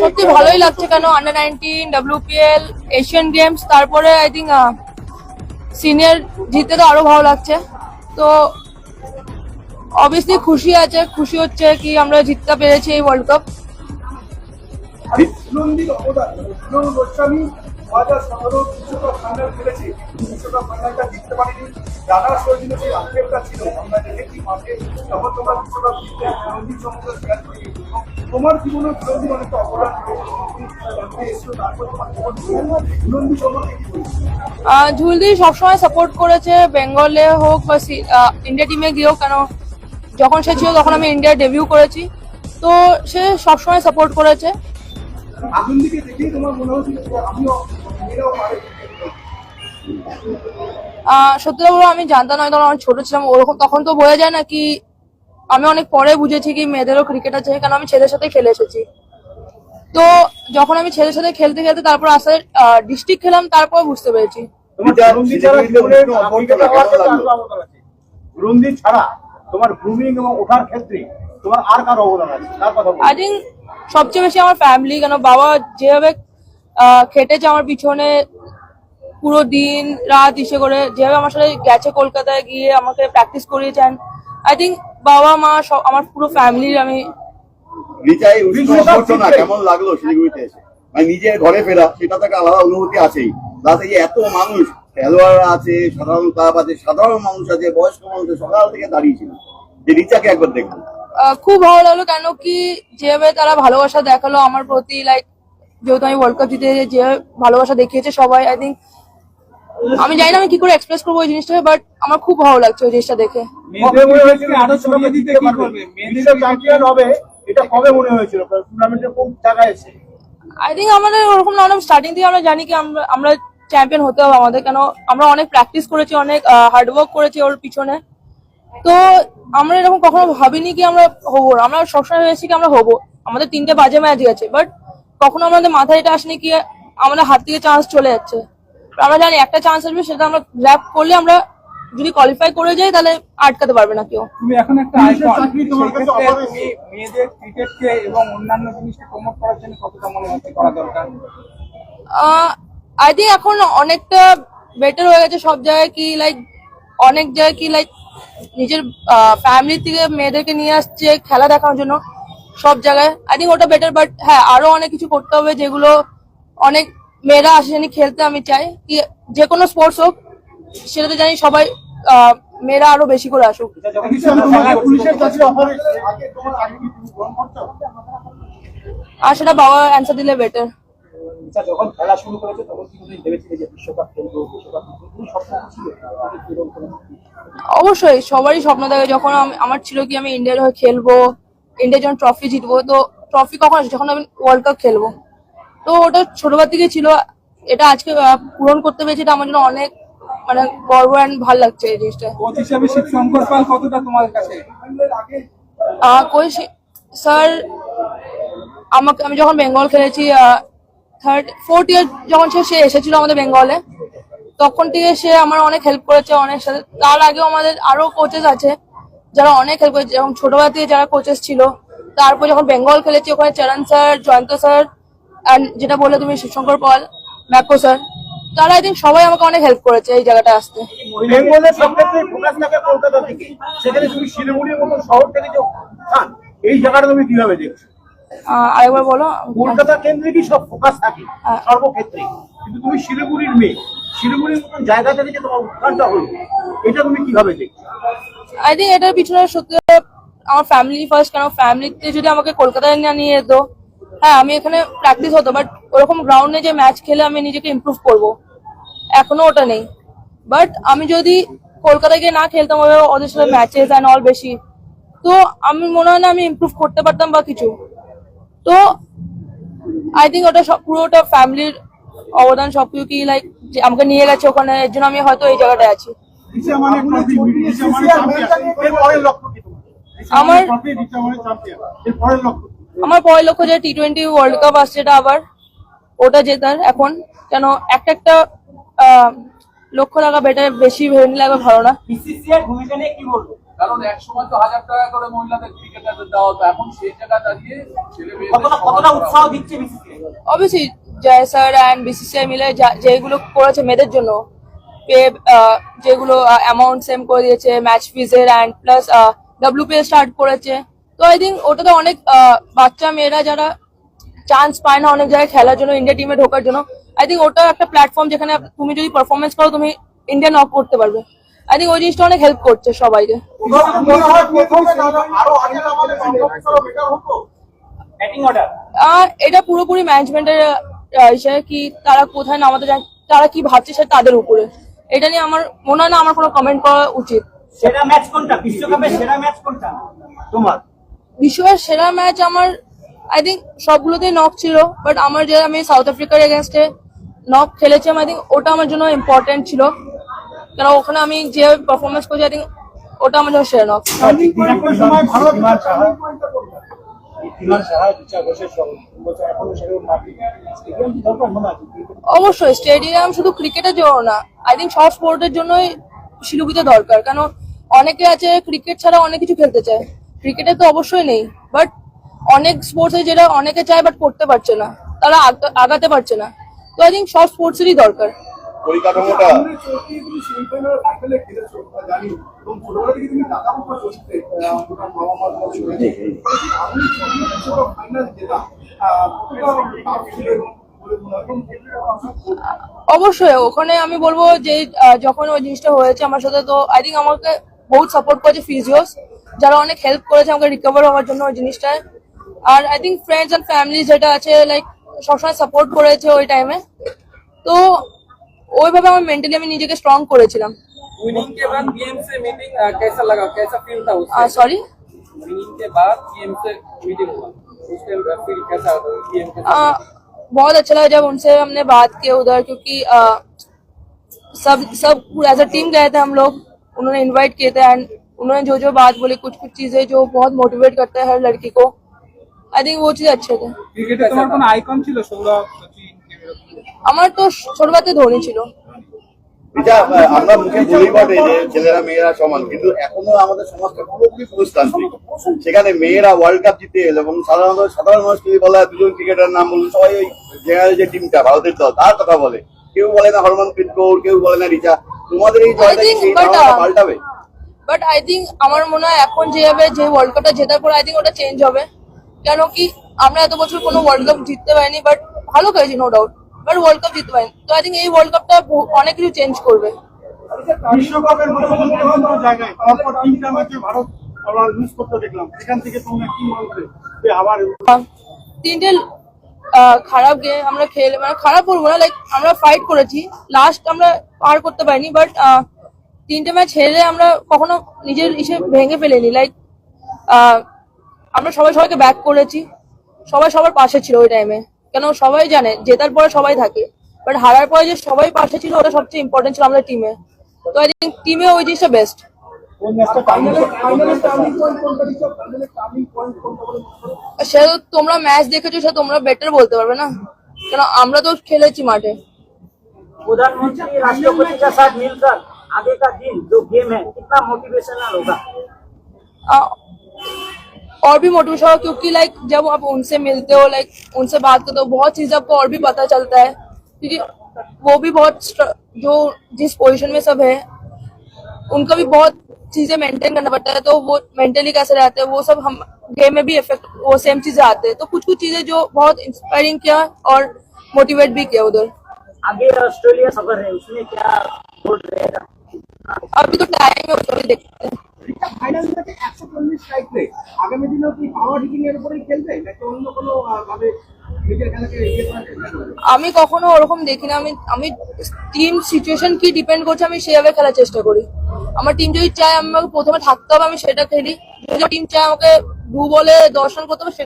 সত্যি ভালোই লাগছে কেন? Under nineteen WPL Asian games তারপরে আই থিঙ্ক সিনিয়র জিতে তো আরও ভালো লাগছে। তো অবভিয়াসলি খুশি আছে, খুশি হচ্ছে কি আমরা জিততে পেরেছি এই ওয়ার্ল্ড কাপ হাজার সতেরো বিশ্বকাপ ফাইনাল খেলেছে বিশ্বকাপ ফাইনালটা জিততে পারেনি। যে আক্ষেপটা ছিল আমরা দেখেছি মাঠে তখন তোমরা বিশ্বকাপ জিততে করে তোমার জীবনে অনেকটা? আহ, ঝুলদি সবসময় সাপোর্ট করেছে বেঙ্গলে হোক বা ইন্ডিয়া টিমে গিয়েও কেন যখন সে ছিল তখন আমি ইন্ডিয়া ডেবিউ করেছি। তো সে সবসময় সাপোর্ট করেছে। আগুন দিকে দেখেই তোমার মনে আমিও আহ, সত্যি কথা আমি জানতাম না তখন আমি ছোট ছিলাম ওরকম তখন তো বোঝা যায় না কি আমি অনেক পরে বুঝেছি কি মেয়েদেরও ক্রিকেট আছে কারণ আমি ছেলের সাথে খেলে এসেছি। তো যখন আমি ছেলের সাথে খেলতে খেলতে তারপর আস্তে ডিস্ট্রিক্ট খেলাম তারপর বুঝতে পেরেছি। ছাড়া তোমার গ্রুমিং এবং ওঠার ক্ষেত্রে তোমার আর কার অবদান আছে? তার কথা আই থিঙ্ক সবচেয়ে বেশি আমার ফ্যামিলি কেন বাবা যেভাবে আহ, খেটেছে আমার পিছনে পুরো দিন রাত ইসে করে যেভাবে আমার সাথে গেছে কলকাতায় গিয়ে আমাকে প্র্যাকটিস করিয়েছেন আই থিঙ্ক বাবা মা সব আমার পুরো ফ্যামিলির আমি রিচাই উৎসব না কেমন লাগল শিলিগুড়িতে এসে? মানে নিজের ঘরে ফেরা সেটা তো একটা আলাদা অনুভূতি আছেই। তাতে যে এত মানুষ খেলোয়াড়রা আছে সাধারণ ক্লাব আছে সাধারণ মানুষ আছে বয়স্ক মানুষ আছে, সকাল থেকে দাঁড়িয়েছিল যে রিচাকে একবার দেখব আহ, খুব ভালো লাগল কেন কি যেভাবে তারা ভালোবাসা দেখাল আমার প্রতি লাইক যেহেতু আমি ওয়ার্ল্ড কাপ জিতে যে ভালোবাসা দেখিয়েছে সবাই আই থিঙ্ক আমি জানি না আমি কি করে এক্সপ্রেস করব ওই জিনিসটা বাট আমার খুব ভালো লাগছে ওই জিনিসটা দেখে। আই থিঙ্ক আমাদের ওরকম না স্টার্টিং থেকে আমরা জানি কি আমরা আমরা চ্যাম্পিয়ন হতে হবে আমাদের কেন আমরা অনেক প্র্যাকটিস করেছি অনেক হার্ডওয়ার্ক করেছি ওর পিছনে। তো আমরা এরকম কখনো ভাবিনি কি আমরা হব না। আমরা সবসময় ভেবেছি কি আমরা হব। আমাদের তিনটে বাজে ম্যাচ গেছে বাট কখনো আমাদের মাথায় এটা আসেনি কি আমাদের হাত থেকে চান্স চলে যাচ্ছে। আমরা জানি একটা চান্স আসবে সেটা আমরা গ্র্যাপ করলে আমরা যদি কোয়ালিফাই করে যাই তাহলে আটকাতে পারবে না কেউ। তুমি এখন একটা আইকন তোমার কাছে মেয়েদের ক্রিকেটকে এবং অন্যান্য জিনিসকে প্রমোট করার জন্য কতটা মনে হচ্ছে করা দরকার? আই থিঙ্ক এখন অনেকটা বেটার হয়ে গেছে সব জায়গায় কি লাইক অনেক জায়গায় কি লাইক নিজের ফ্যামিলি থেকে মেয়েদেরকে নিয়ে আসছে খেলা দেখানোর জন্য। সব জায়গায়। আই থিঙ্ক ওটা বেটার বাট হ্যাঁ আরও অনেক কিছু করতে হবে যেগুলো অনেক মেয়েরা আসেনি খেলতে আমি চাই। কি যে কোনো স্পোর্টস হোক সেটাতে জানি সবাই মেয়েরা আরও বেশি করে আসুক। আর সেটা বাবা অ্যান্সার দিলে বেটার আচ্ছা যখন খেলা শুরু করেছে তখন কি ভেবেছিলে যে বিশ্বকাপ খেলব বিশ্বকাপ জিতবো? তুমি স্বপ্ন ছিল? এরকম কোনো অবশ্যই সবারই স্বপ্ন থাকে। যখন আমার ছিল কি আমি ইন্ডিয়ার হয়ে খেলব ইন্ডিয়া যখন ট্রফি জিতবো তো ট্রফি কখন আসে যখন আমি ওয়ার্ল্ড কাপ খেলব। তো ওটা ছোটবার থেকে ছিল এটা আজকে পূরণ করতে পেরেছি এটা আমার জন্য অনেক মানে গর্ব অ্যান্ড ভালো লাগছে এই জিনিসটা। কোচ কতটা তোমার কাছে? স্যার আমাকে আমি যখন বেঙ্গল খেলেছি থার্ড ফোর্থ ইয়ার যখন সে সে এসেছিল আমাদের বেঙ্গলে তখন থেকে সে আমার অনেক হেল্প করেছে অনেক সাথে। তার আগেও আমাদের আরও কোচেস আছে। যারা অনেক হেল্প করেছে যেমন ছোটবেলা থেকে যারা কোচেস ছিল তারপর যখন বেঙ্গল খেলেছি ওখানে চরণ স্যার জয়ন্ত স্যার যেটা বললে তুমি শিবশঙ্কর পাল ম্যাকো স্যার তারা একদিন সবাই আমাকে অনেক হেল্প করেছে এই জায়গাটা আসতে। বেঙ্গলের সব ফোকাস থাকে কলকাতা থেকে সেখানে তুমি শিলিগুড়ির মতো শহর থেকে যে এই জায়গাটা তুমি কীভাবে দেখছ? আহ, আরেকবার বলো। কলকাতা সব ফোকাস থাকে? হ্যাঁ। সর্বক্ষেত্রে। কিন্তু তুমি শিলিগুড়ির মেয়ে শিলিগুড়ির মতন জায়গা থেকে যে তোমার উত্থানটা হলো এটা তুমি কীভাবে দেখছ? আই থিঙ্ক এটার পিছনে সত্যি আমার ফ্যামিলি ফার্স্ট কেন ফ্যামিলিতে যদি আমাকে কলকাতায় না নিয়ে যেত হ্যাঁ আমি এখানে প্র্যাকটিস হতো বাট ওরকম গ্রাউন্ডে যে ম্যাচ খেলে আমি নিজেকে ইমপ্রুভ করব, এখনও ওটা নেই। বাট আমি যদি কলকাতায় গিয়ে না খেলতাম, ওদের সাথে ম্যাচেস অ্যান্ড অল বেশি, তো আমি মনে হয় না আমি ইমপ্রুভ করতে পারতাম বা কিছু। তো আই থিঙ্ক ওটা সব পুরোটা ফ্যামিলির অবদান সবকিছু কি লাইক আমাকে নিয়ে গেছে ওখানে, এর জন্য আমি হয়তো এই জায়গাটায় আছি। রিচা মানে ট্রফি রিচা মানে চ্যাম্পিয়ন এর পরের লক্ষ্য কি তোমার? আমার ট্রফি রিচা চ্যাম্পিয়ন এর পরের লক্ষ্য আমার পরের লক্ষ্য যে টি টোয়েন্টি ওয়ার্ল্ড কাপ আসছে এটা আবার। ওটা জেতার এখন। কেন একটা একটা লক্ষ্য রাখা বেটার বেশি ভেবে নিলে একবার ভালো না। ভূমিকা নিয়ে কি বলব? কারণ এক সময় তো হাজার টাকা করে মহিলাদের ক্রিকেটারদের দেওয়া হতো। এখন সেই জায়গা দাঁড়িয়ে ছেলে কতটা কতটা উৎসাহ দিচ্ছে BCCI obviously Jay sir and BCCI মিলে যা- যেগুলো করেছে মেয়েদের জন্য পে যেগুলো অ্যামাউন্ট সেম করে দিয়েছে ম্যাচ ফিজের অ্যান্ড প্লাস ডাব্লিউপিএ স্টার্ট করেছে। তো আই থিঙ্ক ওটাতে অনেক আহ, বাচ্চা মেয়েরা যারা চান্স পায় না অনেক জায়গায় খেলার জন্য ইন্ডিয়া টিমে ঢোকার জন্য আই থিঙ্ক ওটা একটা প্ল্যাটফর্ম যেখানে তুমি যদি পারফরমেন্স করো তুমি ইন্ডিয়া নক করতে পারবে। আই থিঙ্ক ওই জিনিসটা অনেক হেল্প করছে সবাইকে। এটা পুরোপুরি ম্যানেজমেন্টের ইসে কি তারা কোথায় নামাতে যায় তারা কি ভাবছে সেটা তাদের উপরে। এটা নিয়ে আমার মনে হয় না আমার কোনো কমেন্ট করা উচিত। সেরা ম্যাচ কোনটা? বিশ্বকাপের সেরা ম্যাচ কোনটা? তোমার? বিশ্বের সেরা ম্যাচ আমার আই থিঙ্ক সবগুলোতেই নক ছিল বাট আমার যে আমি সাউথ আফ্রিকার এগেনস্টে নক খেলেছিলাম আই থিঙ্ক ওটা আমার জন্য ইম্পর্টেন্ট ছিল। কারণ ওখানে আমি যে পারফরমেন্স করছি আই থিঙ্ক ওটা আমার জন্য সেরা নক অবশ্যই, স্টেডিয়াম শুধু ক্রিকেটের জন্য না আই থিঙ্ক সব স্পোর্টের জন্যই শিলুবিতে দরকার, কেন অনেকে আছে ক্রিকেট ছাড়া অনেক কিছু খেলতে চায়। ক্রিকেটে তো অবশ্যই নেই বাট অনেক স্পোর্টস যেটা অনেকে চায় বাট করতে পারছে না, তারা আগ- আগাতে পারছে না। তো আই থিঙ্ক সব স্পোর্টসেরই দরকার। পরিকাঠামোটা? এবং অবশ্যই ওখানে আমি বলব যে যখন ওই জিনিসটা হয়েছে আমার সাথে তো আই থিঙ্ক আমাকে বহুত সাপোর্ট করেছে ফিজিওস যারা অনেক হেল্প করেছে আমাকে রিকভার হওয়ার জন্য ওই জিনিসটায় আর I think friends and family যেটা আছে লাইক সবসময় সাপোর্ট করেছে ওই টাইমে তো ওইভাবে আমার মেন্টালি আমি নিজেকে স্ট্রং করেছিলাম विनिंग के बाद गेम से मीटिंग कैसा लगा कैसा फील था उससे सॉरी विनिंग के बाद गेम से मीटिंग हुआ उस टाइम फील कैसा था गेम के आ, बहुत अच्छा लगा जब उनसे हमने बात की उधर क्योंकि आ, सब सब एज अ टीम गए थे हम लोग उन्होंने इनवाइट किए थे एंड उन्होंने जो जो बात बोली कुछ कुछ चीजें जो बहुत मोटिवेट करते हैं हर लड़की को आई थिंक वो चीज अच्छे थे ক্রিকেটে তোমার কোনো আইকন ছিল সৌরভ সচিন এগুলো? আমার তো ছোটবেলাতে ধোনি ছিল। এটা আমরা মুখে বলি বটে যে ছেলেরা মেয়েরা সমান কিন্তু এখনও আমাদের সমাজটা পুরোপুরি পুরুষতান্ত্রিক। সেখানে মেয়েরা ওয়ার্ল্ড কাপ জিতে এলো এবং সাধারণত সাধারণ মানুষ যদি বলা দুজন ক্রিকেটার নাম বলুন সবাই ওই জেনারেল যে টিমটা ভারতের দল তার কথা বলে। কেউ বলে না হরমনপ্রীত কৌর কেউ বলে না রিচা। তোমাদের এই জয়টা পাল্টাবে? বাট আই থিঙ্ক আমার মনে হয় এখন যেভাবে যে ওয়ার্ল্ড কাপটা জেতার পর আই থিঙ্ক ওটা চেঞ্জ হবে। কেন কি আমরা এত বছর কোনো ওয়ার্ল্ড কাপ জিততে পারিনি বাট ভালো করেছি no doubt but world cup পারিনি তো আই থিঙ্ক এই ওয়ার্ল্ড কাপটা অনেক কিছু চেঞ্জ করবে। বিশ্বকাপের জায়গায় তারপর তিনটা ম্যাচে ভারত আমরা লুজ করতে দেখলাম। সেখান থেকে তোমরা কি যে আবার তিনটে আহ, খারাপ গেম আমরা খেলে মানে খারাপ বলব না লাইক আমরা ফাইট করেছি। লাস্ট আমরা পার করতে পারিনি বাট তিনটে ম্যাচ হেরে আমরা কখনো নিজের ইসে ভেঙে ফেলিনি। লাইক আমরা সবাই সবাইকে ব্যাক করেছি। সবাই সবার পাশে ছিল ওই টাইমে কেন সবাই জানে জেতার পরে সবাই থাকে বাট হারার পরে যে সবাই পাশে ছিল ওটা সবচেয়ে ইম্পর্টেন্ট ছিল আমাদের টিমে তো আই থিঙ্ক টিমে ওই জিনিসটা বেস্ট কোন ম্যাচটা ফাইনালে ফাইনালে টার্নিং পয়েন্ট কোনটা দিচ্ছ ফাইনালে টার্নিং পয়েন্ট কোনটা বলে মনে করো? সে তো তোমরা ম্যাচ দেখেছো সে তোমরা বেটার বলতে পারবে না কেন আমরা তো খেলেছি মাঠে प्रधानमंत्री राष्ट्रपति के साथ मिलकर आगे का दिन जो गेम है कितना मोटिवेशनल होगा आ, और भी मोटिवेशन होगा क्योंकि लाइक जब आप उनसे मिलते हो लाइक उनसे बात करते हो बहुत चीज़ आपको और भी पता चलता है क्योंकि वो भी बहुत जो जिस पोजीशन में सब है उनका भी बहुत चीज़ें मेंटेन करना पड़ता है तो वो मेंटली कैसे रहते हैं वो सब हम गेम में भी इफ़ेक्ट वो सेम चीज़ें आते हैं तो कुछ कुछ चीज़ें जो बहुत इंस्पायरिंग किया और मोटिवेट भी किया उधर। आगे ऑस्ट्रेलिया सफ़र है उसमें क्या अभी तो टाइम है देखते हैं। ম্যাচে একশো চল্লিশ স্ট্রাইক আগামী দিনেও কি পাওয়ার হিটিং এর উপরেই খেলবে নাকি অন্য কোনো ভাবে আমি কখনো ওরকম দেখি না আমি আমি টিম সিচুয়েশন কি ডিপেন্ড করছে, আমি সেভাবে খেলার চেষ্টা করি। আমার টিম যদি চায়, আমাকে প্রথমে থাকতে হবে, আমি সেটা খেলি। যদি টিম চায়, আমাকে দু বলে দর্শন করতে হবে